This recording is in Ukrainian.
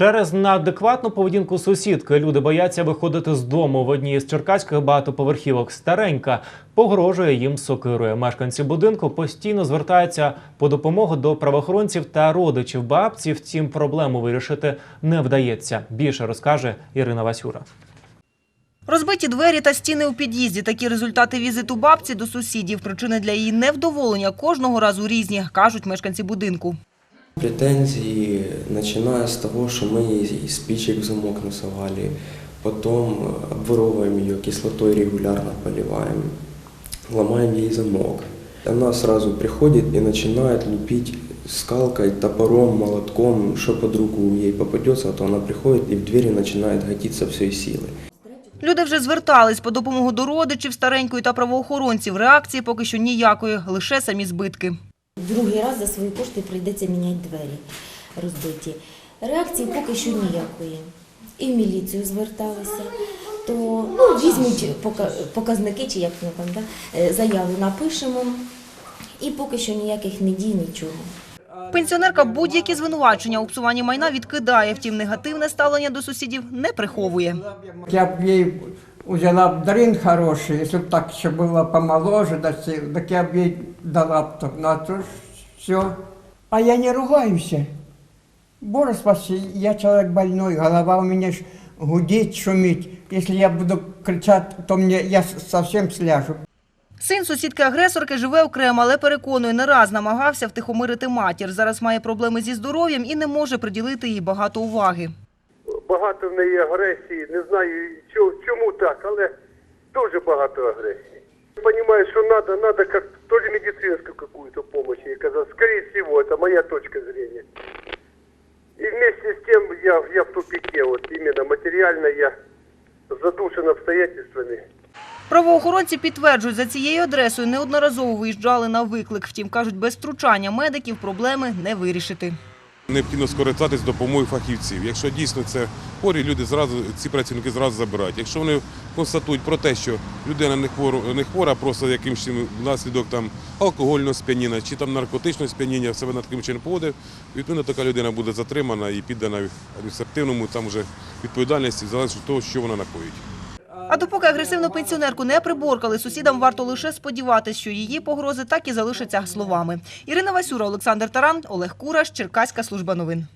Через неадекватну поведінку сусідки люди бояться виходити з дому. В одній з черкаських багатоповерхівок старенька погрожує їм сокирою. Мешканці будинку постійно звертаються по допомогу до правоохоронців та родичів бабці. Втім, проблему вирішити не вдається. Більше розкаже Ірина Васюра. Розбиті двері та стіни у під'їзді – такі результати візиту бабці до сусідів. Причини для її невдоволення кожного разу різні, кажуть мешканці будинку. Претензии, начиная с того, что мы ей спичек в замок насовали, потом обворовываем ее, кислотой регулярно поливаем, ломаем ей замок. Она сразу приходит и начинает лупить скалкой, топором, молотком, что под руку ей попадется, а то она приходит и в двери начинает гатиться всей силы. Люди вже звертались по допомогу до родичів старенької та правоохоронців. Реакції поки що ніякої, лише самі збитки. Другий раз за свої кошти прийдеться міняти двері розбиті. Реакції поки що ніякої. І в міліцію зверталися, то ну, візьмуть показники, чи як там, да? е, заяву напишемо, і поки що ніяких не дій, нічого. Пенсіонерка будь-які звинувачення у псуванні майна відкидає, втім негативне ставлення до сусідів не приховує. Я б їй взяла б дрин хороший, якщо б так ще було помоложе, так я б їй дала б так, ну а то все. А я не ругаюся. Боже спаси, я человек больной, голова у меня ж гудит, шумит. Если я буду кричать, то мне я совсем сляжу. Син сусідки-агресорки живе окремо, але переконує, не раз намагався втихомирити матір. Зараз має проблеми зі здоров'ям і не може приділити їй багато уваги. багато в неї агресії. Не знаю чому так, але дуже багато агресії. Понимаю, что надо, надо как тоже медицинскую какую-то помощь ей оказать. Скорее всего, это моя точка зрения. И вместе с тем я, я в тупике, вот именно материально я задушен обстоятельствами. Правоохоронці підтверджують, за цією адресою неодноразово виїжджали на виклик. Втім, кажуть, без втручання медиків проблеми не вирішити. Необхідно скористатись допомогою фахівців. Якщо дійсно це хворі, люди зразу ці працівники зразу забирають. Якщо вони констатують про те, що людина не хвора, не хвора, просто якимось чином внаслідок там алкогольного сп'яніння чи там наркотичного сп'яніння, себе над таким чином поводив, відповідно така людина буде затримана і піддана адміністративному там вже відповідальності залежно від того, що вона накоїть. А допоки агресивну пенсіонерку не приборкали, сусідам варто лише сподіватися, що її погрози так і залишаться словами. Ірина Васюра, Олександр Таран, Олег Кураш, Черкаська служба новин.